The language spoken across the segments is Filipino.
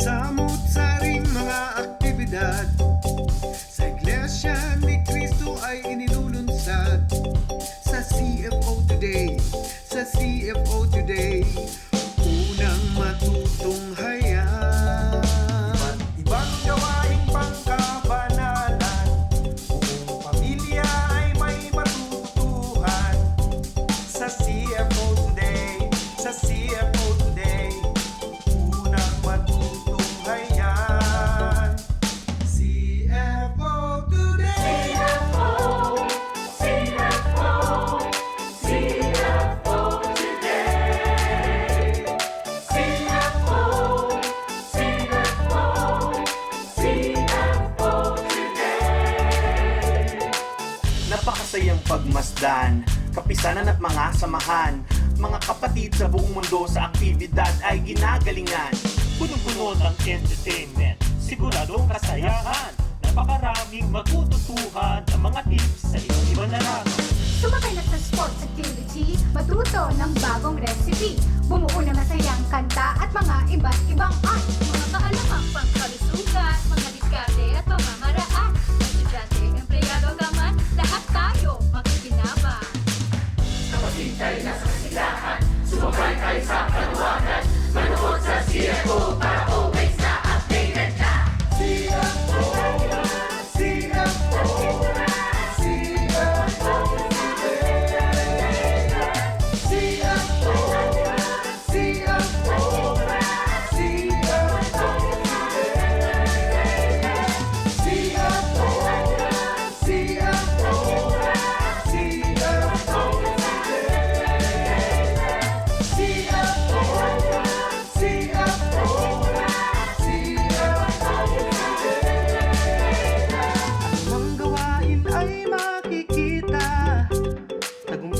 Samut-saring mga aktibidad kapisanan at mga samahan Mga kapatid sa buong mundo sa aktibidad ay ginagalingan Punong-puno ng entertainment, siguradong kasayahan. Napakaraming matututuhan ng mga tips sa iba't ibang larangan. Sumakay na sa sports activity, matuto ng bagong recipe. Bumuo ng masayang kanta at mga iba't ibang art.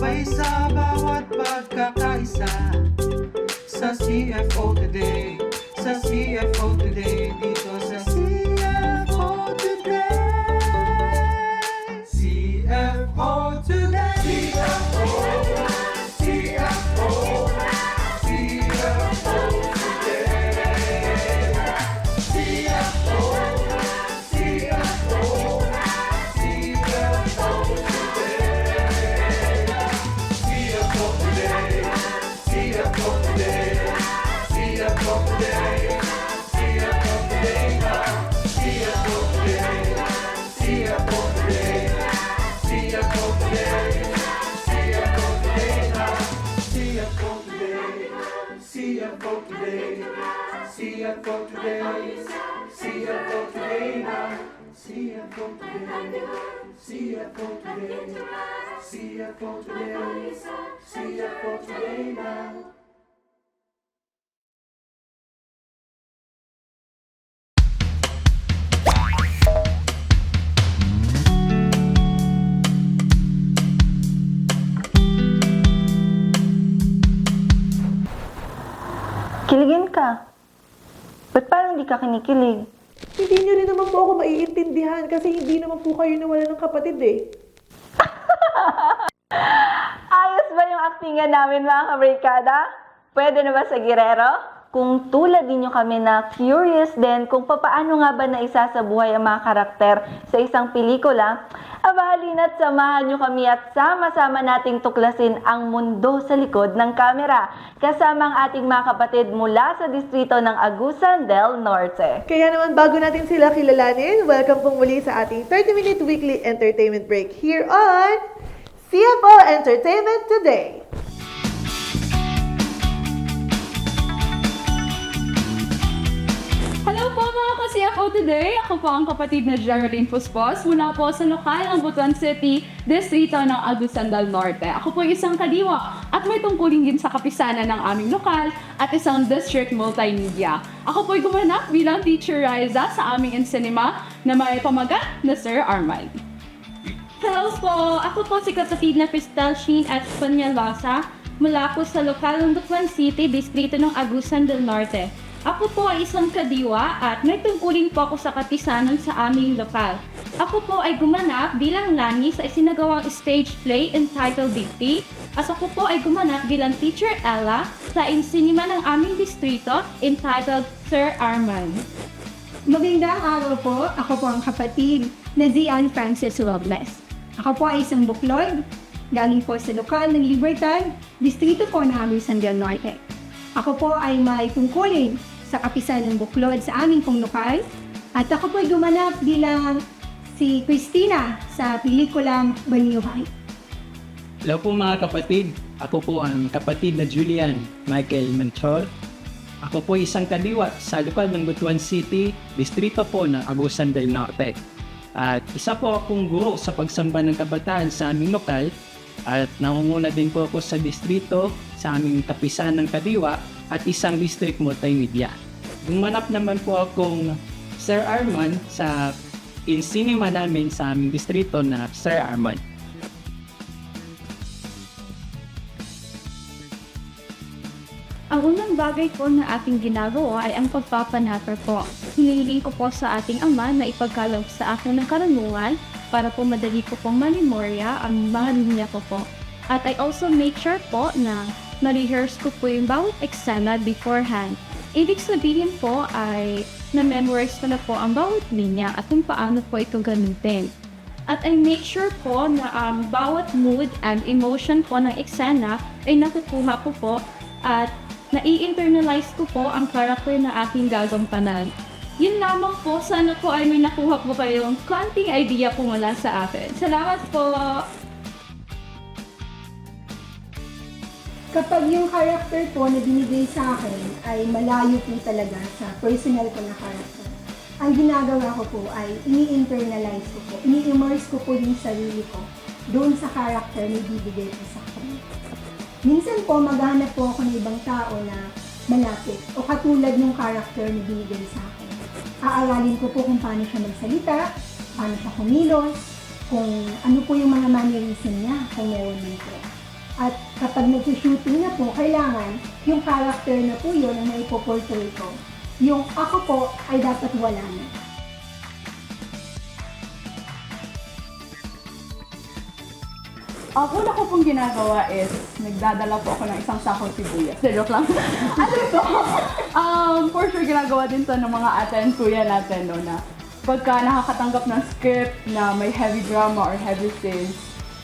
Tagumpay sa bawat pagkakaisa. Sa CFO Today. Sa CFO Today CFO today, CFO today now. CFO today, CFO today, CFO today, CFO today now. Kiligin ka. Ba't parang hindi ka kinikilig? Hindi niyo rin naman po ako maiintindihan kasi hindi naman po kayo nawala ng kapatid eh. Ayos ba yung aktingan namin mga kabarkada? Pwede na ba sa girero? Kung tulad ninyo kami na curious din kung papaano nga ba naisasabuhay ang mga karakter sa isang pelikula, abahalin at samahan nyo kami at sama-sama nating tuklasin ang mundo sa likod ng kamera kasama ang ating mga kapatid mula sa distrito ng Agusan del Norte. Kaya naman bago natin sila kilalanin, welcome pong muli sa ating 30-minute weekly entertainment break here on CFO Entertainment Today. Po mga ka-CFO today! Ako po ang kapatid na Geraldine Puspos mula po sa lokal ng Butuan City, distrito ng Agusan del Norte. Ako po isang kadiwa at may tungkulin din sa kapisanan ng aming lokal at isang district multimedia. Ako po ay gumanap bilang teacher Riza sa aming ensinema na may pamagat na Sir Armand. Hello po! Ako po si kapatid na Crystal Sheen at Panyalosa mula po sa lokal ng Butuan City, distrito ng Agusan del Norte. Ako po ay isang kadiwa at may tungkulin po ako sa katisanan sa aming lokal. Ako po ay gumanap bilang Lani sa isinagawang stage play entitled Dicty. At ako po ay gumanap bilang Teacher Ella sa insinima ng aming distrito entitled Sir Armand. Magandang araw po. Ako po ang kapatid na Zian Francis Robles. Ako po ay isang buklod. Galing po sa lokal ng Libertad, distrito po ng aming San Norte. Ako po ay may tungkulin sa kapisan ng buklod sa aming pong. At ako po ay gumanap bilang si Christina sa pelikulang Baniuhay. Hello po mga kapatid. Ako po ang kapatid na Julian Michael Mentor. Ako po isang kaliwa sa lokal ng Butuan City, distrito po ng Agusan del Norte. At isa po akong guro sa pagsamba ng kabataan sa aming lokal at nangunguna din po ako sa distrito sa aming kapisan ng kaliwa at isang district multimedia. Gumanap naman po akong Sir Arman sa insinima namin sa aming distrito na Sir Arman. Ang unang bagay po na ating ginagawa ay ang pagpapanatter po. Hinihiling ko po sa ating ama na ipagkalog sa akin ng karunungan para po madali ko pong mamemorya ang mga linya ko po. At I also make sure po na na-rehearse ko po yung bawat eksena beforehand. Ibig sabihin po ay na-memorize ko na po ang bawat linya at kung paano po ito gamitin. At I make sure po na ang bawat mood and emotion po ng eksena ay nakukuha ko po at nai-internalize ko po ang character na aking gagampanan. Yun lamang po, sana po ay may nakuha po kayong konting idea po mula sa akin. Salamat po! Kapag yung character po na binigay sa akin ay malayo po talaga sa personal ko na character, ang ginagawa ko po ay ini-internalize ko po, ini-immerse ko po yung sarili ko doon sa character na bibigay ko sa akin. Minsan po, maghanap po ako ng ibang tao na malapit o katulad ng character na binigay sa akin. Aaralin ko po kung paano siya magsalita, paano siya kumilos, kung ano po yung mga mannerism niya, kung meron po. At kapag nag-shooting na po, kailangan yung character na po yun ang maipoportray ko. Yung ako po ay dapat wala na. Ang una ko pong ginagawa is, nagdadala po ako ng isang sakong sibuyas. De, joke lang. ano to? Um, for sure, ginagawa din to ng mga ate and kuya natin, no, na pagka nakakatanggap ng script na may heavy drama or heavy scenes,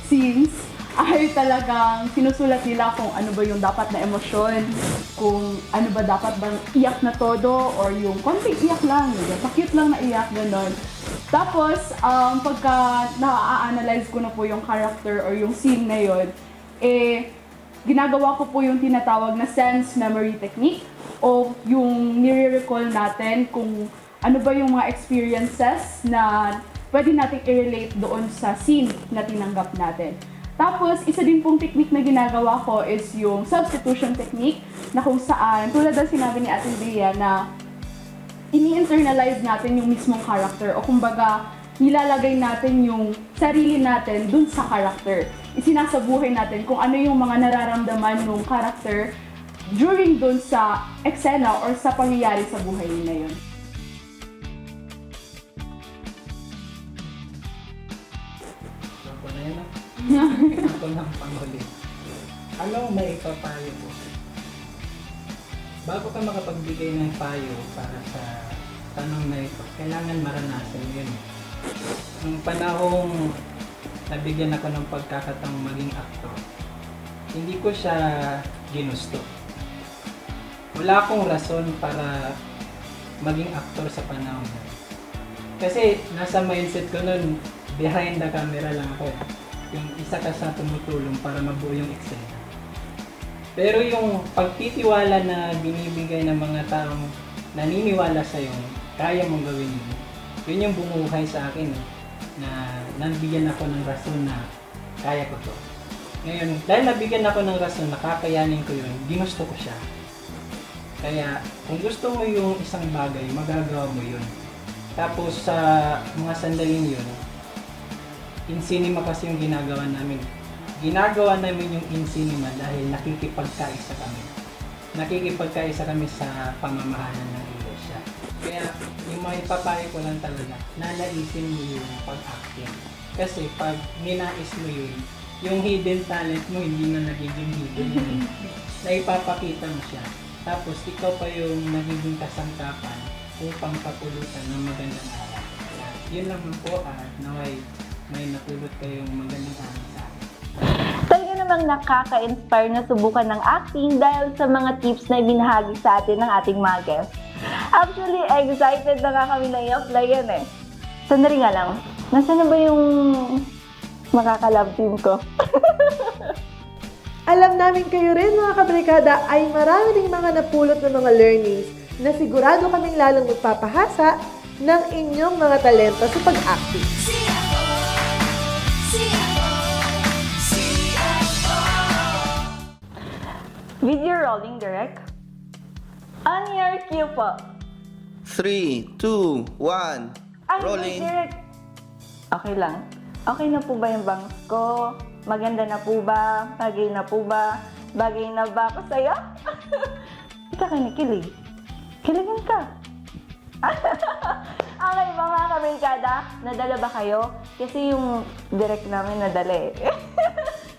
scenes, ay talagang sinusulat nila kung ano ba yung dapat na emosyon, kung ano ba dapat bang iyak na todo, or yung konting iyak lang, yung pa-cute lang na iyak, ganon. Tapos, um, pagka na-analyze ko na po yung character or yung scene na yun, eh, ginagawa ko po yung tinatawag na sense memory technique o yung nire-recall natin kung ano ba yung mga experiences na pwede natin i-relate doon sa scene na tinanggap natin. Tapos, isa din pong technique na ginagawa ko is yung substitution technique na kung saan, tulad ng sinabi ni Ate Bea na ini-internalize natin yung mismong character o kumbaga nilalagay natin yung sarili natin dun sa character. Isinasabuhay natin kung ano yung mga nararamdaman ng character during dun sa eksena or sa pangyayari sa buhay nila yun. Na ang panghuli. Ano may ipapayo mo? Bago ka makapagbigay ng payo para sa tanong na ito, kailangan maranasan yun. Nung panahong nabigyan ako ng pagkakataong maging aktor, hindi ko siya ginusto. Wala akong rason para maging aktor sa panahon na. Kasi nasa mindset ko nun, behind the camera lang ako eh. Yung isa ka sa tumutulong para mabuo yung eksena. Pero yung pagtitiwala na binibigay ng mga taong naniniwala sa iyo, kaya mong gawin yun. Yun yung bumuhay sa akin eh, na nabigyan ako ng rason na kaya ko to. Ngayon, dahil nabigyan ako ng rason na kakayanin ko yun, ginusto ko siya. Kaya, kung gusto mo yung isang bagay, magagawa mo yun. Tapos sa mga sandaling yun, in cinema kasi yung ginagawa namin. Ginagawa namin yung in cinema dahil nakikipagkaisa kami. Nakikipagkaisa kami sa pamamahalan ng iglesia. Kaya yung may papayo ko lang talaga, nanaisin mo yung pag-acting. Kasi pag ninais mo yun, yung hidden talent mo hindi na nagiging hidden. Naipapakita mo siya. Tapos ikaw pa yung nagiging kasangkapan upang kapulutan ng magandang araw. Yun lang po at naway may napulot kayong magandang araw sa akin. Talaga namang nakaka-inspire na subukan ng acting dahil sa mga tips na ibinahagi sa atin ng ating mga guests. Actually, excited na nga kami na i-apply yan eh. Sandali nga lang, nasaan na ba yung makakalab team ko? Alam namin kayo rin mga kabrikada ay marami ding mga napulot na mga learnings na sigurado kaming lalong magpapahasa ng inyong mga talento sa pag-acting. Video rolling direct. On your cue po. 3, 2, 1, Ay, rolling. direct. Okay lang. Okay na po ba yung bangs ko? Maganda na po ba? Bagay na po ba? Bagay na ba ako sa'yo? Hindi ka kinikilig. Kiligin ka. okay ba mga kabarkada? Nadala ba kayo? Kasi yung direct namin nadala eh.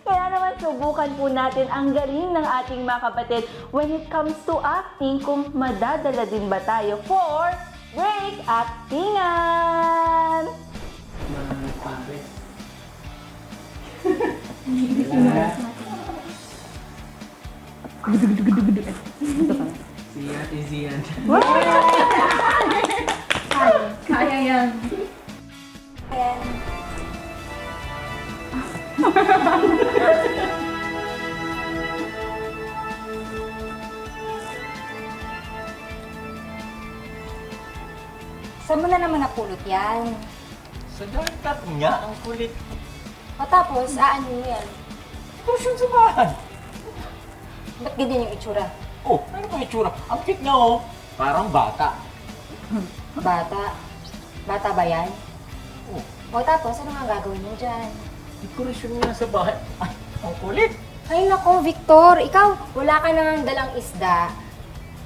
Kaya naman subukan po natin ang galing ng ating mga kapatid when it comes to acting kung madadala din ba tayo for Break Actingan! Mga yan? Sa dagat nga, ang kulit. O tapos, aano mo yan? Kursun sa bahay. Ba't ganyan yung itsura? Oh, ano ba itsura? Ang cute niya oh. Parang bata. Bata? Bata ba yan? Oh, O tapos, ano nga gagawin mo dyan? dekorasyon niya sa bahay. Ay, ang kulit. Ay nako, Victor, ikaw, wala ka nang dalang isda.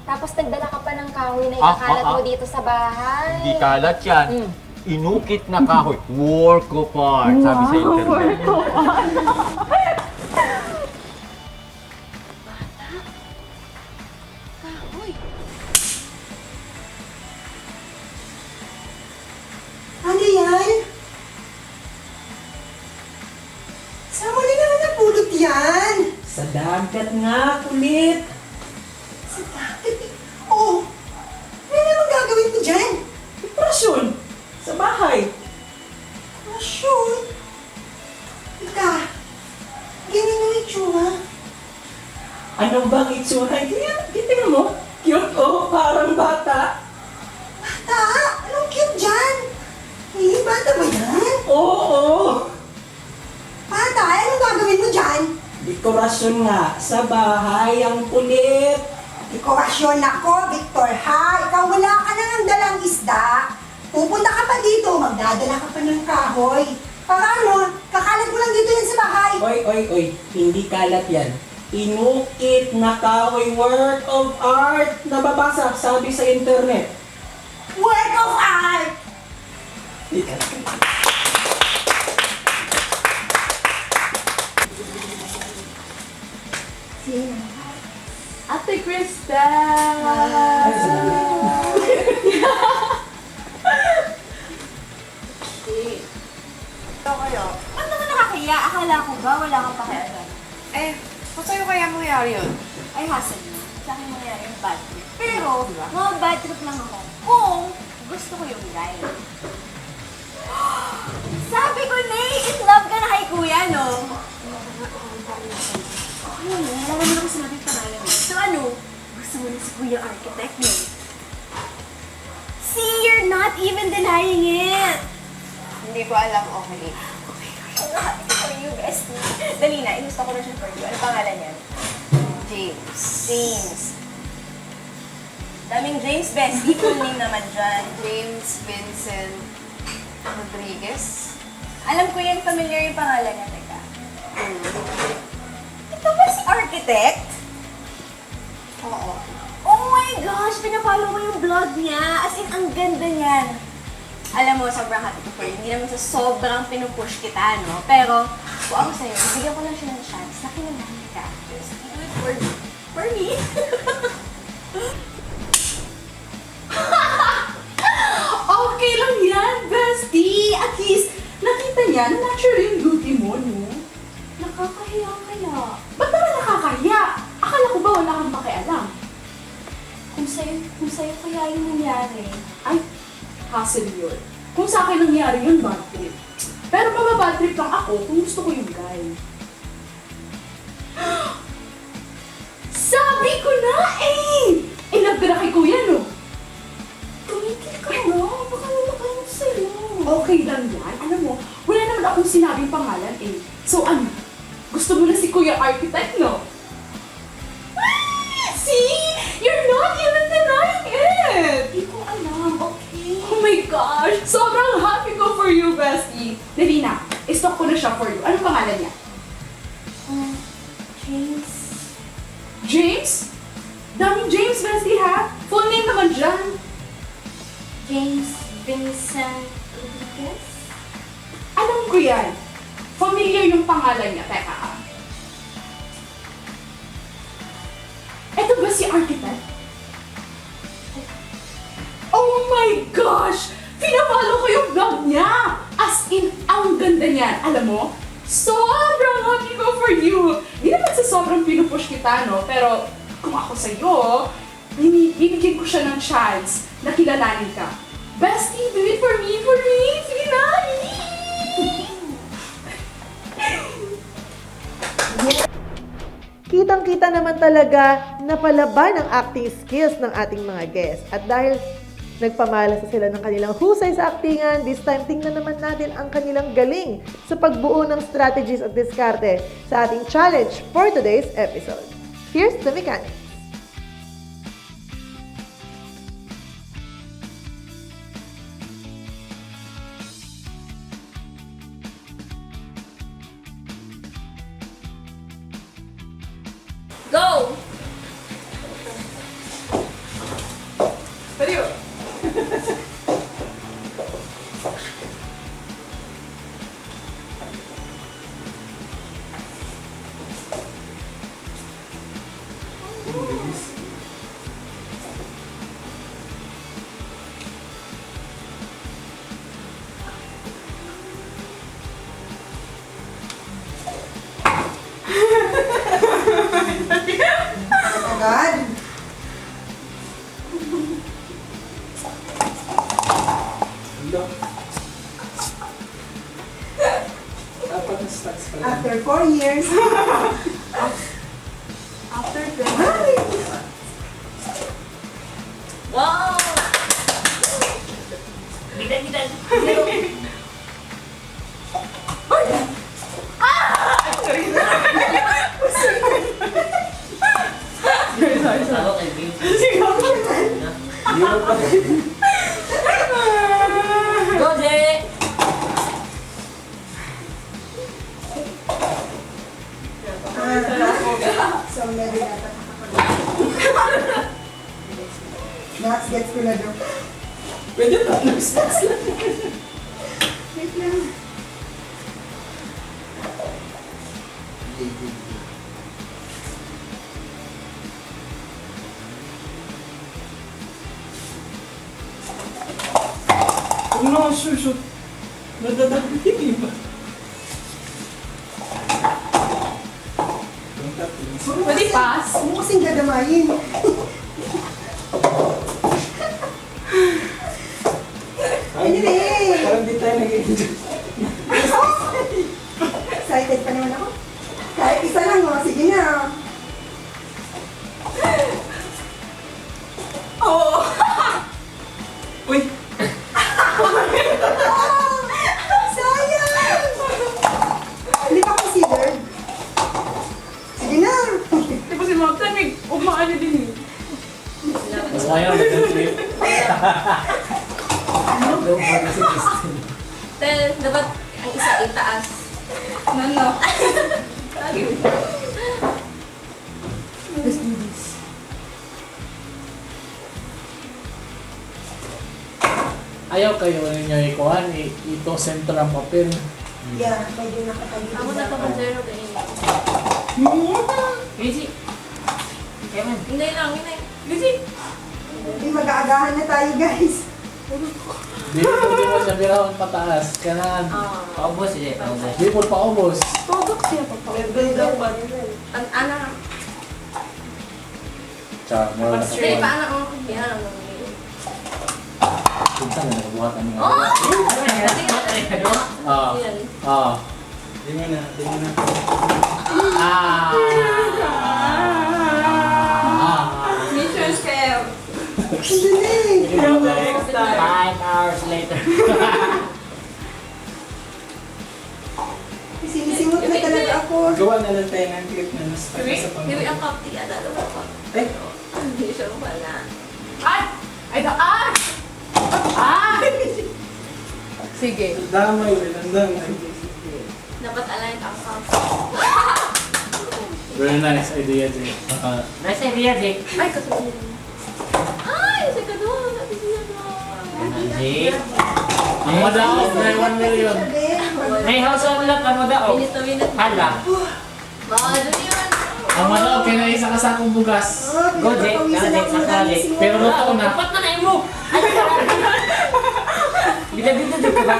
Tapos nagdala ka pa ng kahoy na Ah, ikakalat ah, mo ah. dito sa bahay. Hindi kalat yan. Mm. Inukit na kahoy. Work of art. Sabi sa internet. Asyon. Ika, ganyan yung itsura. Ano bang itsura? Kaya, tingnan mo. Cute oh, parang bata. Bata, anong cute dyan? Eh, bata ba yan? Oo. Bata, anong gagawin mo dyan? Dekorasyon nga sa bahay ang kulit. Dekorasyon ako, Victor, ha? Ikaw wala ka na ng dalang isda. Pupunta ka pa dito, magdadala ka pa ng kahoy. Para ano, kakalat mo lang dito yan sa bahay. Oy, oy, oy, hindi kalat yan. Inukit na kahoy work of art. Nababasa, sabi sa internet. Work of art! Ate Krista! Ba't ba wala kang pakialam? Eh, kung sa'yo kaya mangyari yun? Ay, hassle mo. Sa akin mangyari yung bad trip. Pero, mga bad trip lang ako kung gusto ko yung guy. Sabi ko, Nay, in love ka na kay kuya, no? Ano mo? Wala naman ako sinabi pangalan mo. So ano? Gusto mo na si kuya architect, no? See, you're not even denying it! Hindi ko alam, okay. For you, bestie. Dali na, inusta ko na siya for you. Ano pangalan niya? James. James. Daming James, bestie. Full name naman dyan. James Vincent Rodriguez. Alam ko yan, familiar yung pangalan niya. Teka. Ito ba si architect? Oo. Oh my gosh! Pinapollow ko yung vlog niya. As in, ang ganda niyan. Alam mo, sobrang happy ko for you. Hindi naman sa sobrang pinupush kita, no? Pero, kung ako sa'yo, bigyan ko lang siya ng chance na kilalanin ka. Just do it for, for me. Okay lang yan, bestie! At least, nakita niya na natural yung beauty mo, no? Nakakahiya kaya. Ba't naman nakakahiya? Akala ko ba wala kang pakialam? kung sa'yo, kung sa'yo kaya yung nangyari, Ay, hassle yun. Kung sa akin nangyari yun, trip. Pero mababad trip lang ako kung gusto ko yung guy. Sabi ko na eh! In love ka na kay kuya, no? Tumigil ka na. Baka naman sa'yo. Okay lang yan. Alam mo, wala naman akong sinabing pangalan eh. So ano? Gusto mo na si Kuya Architect, no? Ah! See? You're not even denying it! Hindi ko alam, okay? Oh my gosh! Sobrang happy ko for you, bestie! Dali na, stock ko na siya for you. Anong pangalan niya? um, James, James? Daming James, bestie ha? Full name naman dyan. James Vincent Rodriguez? Alam ko yan. Familiar yung pangalan niya. Teka kita, no? Pero kung ako sa'yo, bini- bibigyan ko siya ng chance na kilalanin ka. Bestie, do it for me, for me! Sige na! Kitang-kita naman talaga na palaban ang acting skills ng ating mga guests. At dahil nagpamalas na sila ng kanilang husay sa aktingan, this time tingnan naman natin ang kanilang galing sa pagbuo ng strategies at diskarte sa ating challenge for today's episode. Here's the mechanics. release Okay. Gadamayin. Pwede na eh. Parang di tayo nag-enjoy. Ayaw kayo ninyo ikuhan, i- ito sentro ang papel. Yeah, medyo nakatalikod Ako na ako. to zero kayo. Easy. Hindi lang, hindi. Busy. Hindi mag-aagahan na tayo guys. Di di mo siya birahon pataas. Kanan. Paubos eh, paubos. Di po paubos. Tugok siya pa pa. An ana. Tsaka, mura na Hindi, sa paano ako? Yan. Punta na nakabuhatan niya. Oh! Ah. Yan. Ah. Di mo na, di mo na. Ah. Ah. Mission scale. Five hours later. Sinisimot na talaga ako. Gawa na lang tayo ng clip na mas Hindi, sa hindi pamilya. ang kapti. Ano ba pa? Eh, Hindi siya wala. Ay! Ay, da- ah! Ah! Sige. damay, landang. Dapat align ang kapti. Very nice idea, Jay. Uh, Nice idea, Jake. Ay, kasunod. Ay, sa kadon. Sabi siya na. Jake. ang madaog na 1 million. May house on lot, ano daw? Minute to minute. Hala. Baka doon yun. Ang madaog kaya isa ka sakong bugas. Go, Jake. Kana, Jake, sakali. Pero luto na. Dapat na na mo. Bida-bida dito ka ba?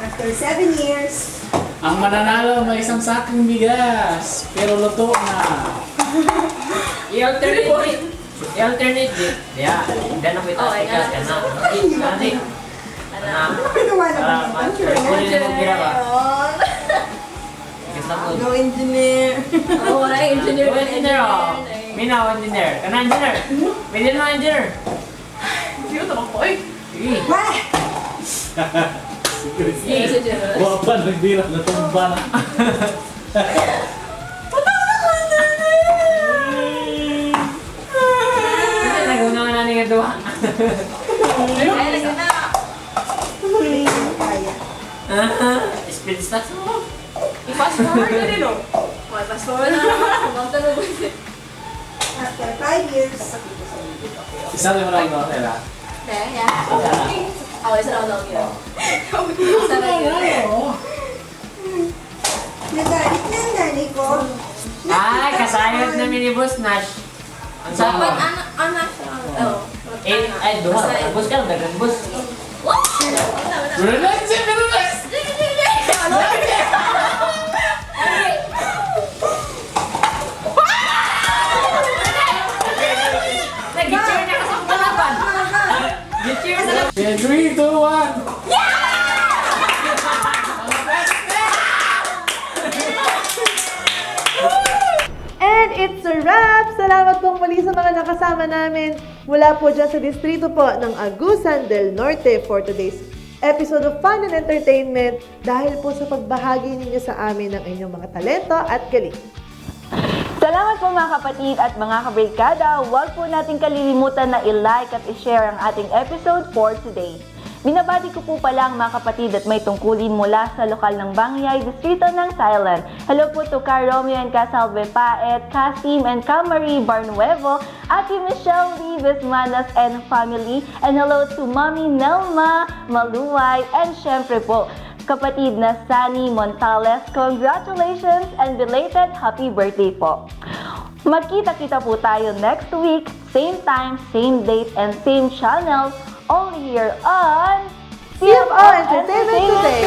After seven years, Ang mananalo may isang sakong bigas. Pero luto na. I-alternate it. I-alternate it. Yeah. Ako. Oh, Para naman ng picture na. ma-kunin mo gira ba? Gusto mo. No engineer. Oo, wala yung engineer. Go oh. Mina, engineer. Kana engineer. Pwede naman engineer. Hindi ko eh. Sige. Yes, engineer. Wapa nagbira na tumba na. Kasi naguna nga nanin nga duha. Ay, lagyan na. Kaya. Speed stats mo. I-fast forward na rin, oh. Okay, fast forward na. Kumang tanong ko. After five years, Isa rin mo lang yung ah. Okay, yeah. Oh, isa na lang yun. Isa na yun. nagalit na ang nanay ko. Ay, kasayod na minibus Nash. Ang Dapat, sama. ano, ano, oh. Eh, ay, duha. Bus ka lang, dagang bus. What? Wala, wala. Okay, 3, 2, 1. And it's a wrap! Salamat pong muli sa mga nakasama namin mula po dyan sa distrito po ng Agusan del Norte for today's episode of Fun and Entertainment dahil po sa pagbahagi ninyo sa amin ng inyong mga talento at galing. Salamat po mga kapatid at mga kabrigada. Huwag po natin kalilimutan na i-like at i-share ang ating episode for today. Binabati ko po pala ang mga kapatid at may tungkulin mula sa lokal ng Bangyay, distrito ng Thailand. Hello po to Ka Romeo and Ka Salve Paet, Kasim and Ka Marie Barnuevo, Ate Michelle Lives Manas and family, and hello to Mommy Nelma Maluway, and syempre po, kapatid na Sunny Montales. Congratulations and belated happy birthday po! Magkita-kita po tayo next week, same time, same date, and same channel, only here on CFO Entertainment Today!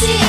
today.